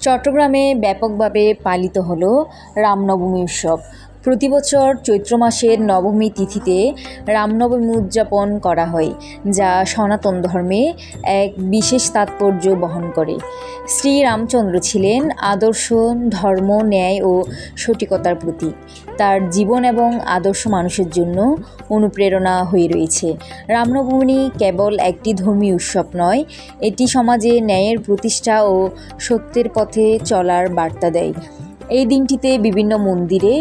চট্টগ্রামে ব্যাপকভাবে পালিত হল রামনবমী উৎসব। প্রতি বছর চৈত্র মাসের নবমী তিথিতে রামনবমী উদযাপন করা হয়, যা সনাতন ধর্মে এক বিশেষ তাৎপর্য বহন করে। শ্রী রামচন্দ্র ছিলেন আদর্শ, ধর্ম, ন্যায় ও সঠিকতার প্রতীক। তার জীবন এবং আদর্শ মানুষের জন্য অনুপ্রেরণা হয়ে রয়েছে। রামনবমী কেবল একটি ধর্মীয় উৎসব নয়, এটি সমাজে ন্যায়ের প্রতিষ্ঠা ও সত্যের পথে চলার বার্তা দেয়। এই দিনটিতে বিভিন্ন মন্দিরে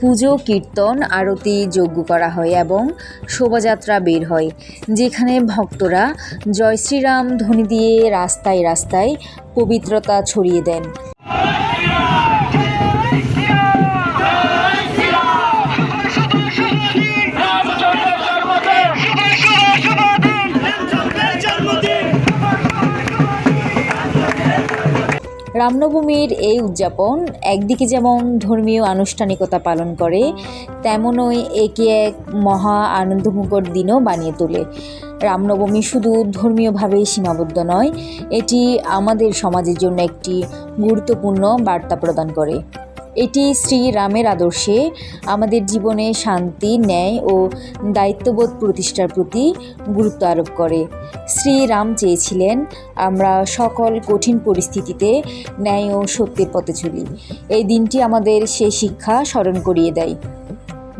পুজো, কীর্তন, আরতি যজ্ঞ করা হয় এবং শোভাযাত্রা বের হয়, যেখানে ভক্তরা জয় শ্রীরাম ধ্বনি দিয়ে রাস্তায় রাস্তায় পবিত্রতা ছড়িয়ে দেন। রামনবমীর এই উদযাপন একদিকে যেমন ধর্মীয় আনুষ্ঠানিকতা পালন করে, তেমনই একে এক মহা আনন্দমুখর দিনও বানিয়ে তোলে। রামনবমী শুধু ধর্মীয়ভাবেই সীমাবদ্ধ নয়, এটি আমাদের সমাজের জন্য একটি গুরুত্বপূর্ণ বার্তা প্রদান করে। এটি শ্রী রামের আদর্শে আমাদের জীবনে শান্তি, ন্যায় ও দায়িত্ববোধ প্রতিষ্ঠার প্রতি গুরুত্ব আরোপ করে। শ্রী রাম চেয়েছিলেন আমরা সকল কঠিন পরিস্থিতিতে ন্যায় ও সত্যের পথে চলি। এই দিনটি আমাদের সেই শিক্ষা স্মরণ করিয়ে দেয়।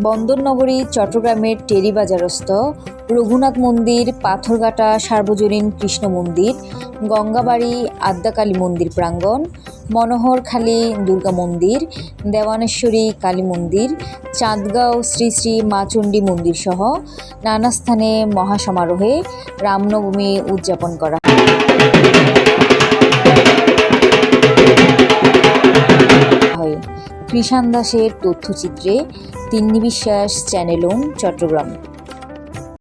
বন্দরনগরী, চট্টগ্রামের টেরিবাজারস্থ রঘুনাথ মন্দির, পাথরঘাটা সার্বজনীন কৃষ্ণ মন্দির, গঙ্গাবাড়ি আদ্যাকালী মন্দির প্রাঙ্গণ মনোহরখালী দুর্গা মন্দির, দেওয়ানেশ্বরী কালী মন্দির, চাঁদগাঁও শ্রী শ্রী মাচণ্ডী মন্দির সহ নানা স্থানে মহাসমারোহে রামনবমী উদযাপন করা হয়। কৃষাণ দাসের তথ্যচিত্রে তিন্নি বিশ্বাস, চ্যানেলুম, চট্টগ্রাম।